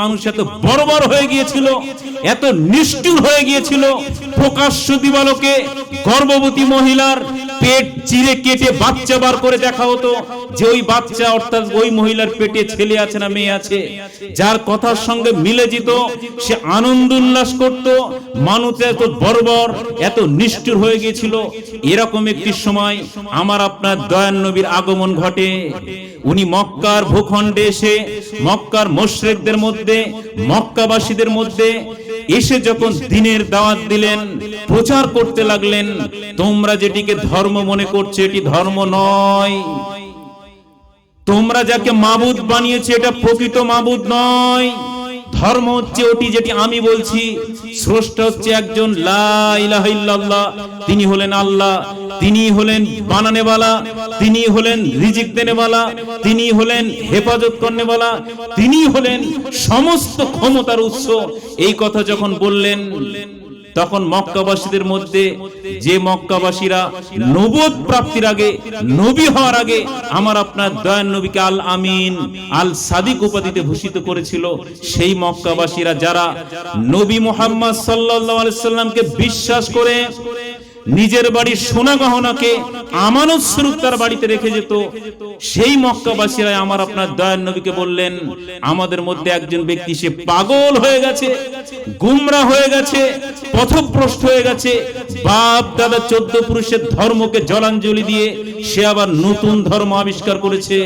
মানুষ এত বড় হয়ে গিয়েছিল এত নিষ্ঠুর হয়ে গিয়েছিল। প্রকাশ্য দিবালোকে গর্ভবতী মহিলার পেট চিরে কেটে বাচ্চা বার করে দেখা হতো যে ওই বাচ্চা, অর্থাৎ ওই মহিলার পেটে ছেলে আছে না মেয়ে আছে, যার কথার সঙ্গে মিলে যেত, সে আনন্দ উল্লাস করত, মানুষ এত বর্বর, এত নিষ্ঠুর হয়ে গিয়েছিল। এরকম একটি সময় আমার আপনার দয়ান নবীর আগমন ঘটে। উনি মক্কার ভূখণ্ডে এসে, মক্কার মোশরেকদের মধ্যে, মক্কাবাসীদের মধ্যে এসে যখন দিনের দাওয়াত দিলেন প্রচার করতে লাগলেন তোমরা যেটিকে ধর্ম মনে করছে এটি ধর্ম নয়। তোমরা যাকে মাবুদ বানিয়েছে এটা প্রকৃত মাবুদ নয়। ধর্ম হচ্ছে ওটি যেটি আমি বলছি। স্রষ্টা হচ্ছে একজন লা ইলাহা ইল্লাল্লাহ। তিনি হলেন আল্লাহ, তিনি হলেন বানানে বালা তিনি হলেন রিজিক দেনে বালা তিনি হলেন হেফাজত করনেওয়ালা, তিনি হলেন সমস্ত ক্ষমতার উৎস। এই কথা যখন বললেন তখন মক্কাবাসীদের মধ্যে যে মক্কাবাসীরা নবদ প্রাপ্তির আগে, নবী হওয়ার আগে আমার আপনার দয়ান নবীকে আল আমিন, আল সাদিক উপাধিতে ভূষিত করেছিল, সেই মক্কাবাসীরা যারা নবী মোহাম্মদ সাল্লাহ আলাইসাল্লামকে বিশ্বাস করে নিজের বাড়ির সোনা গহনাকে আমানত স্বরূপ তার বাড়িতে রেখে যেত। সেই মক্কাবাসীরা আমার আপনার দয়ার নবীকে বললেন, আমাদের মধ্যে একজন ব্যক্তি সে পাগল হয়ে গেছে, গুমরা হয়ে গেছে, পথভ্রষ্ট হয়ে গেছে। বাপ, দাদা, চোদ্দ পুরুষের ধর্মকে জলাঞ্জলি দিয়ে সে আবার নতুন ধর্ম আবিষ্কার করেছে।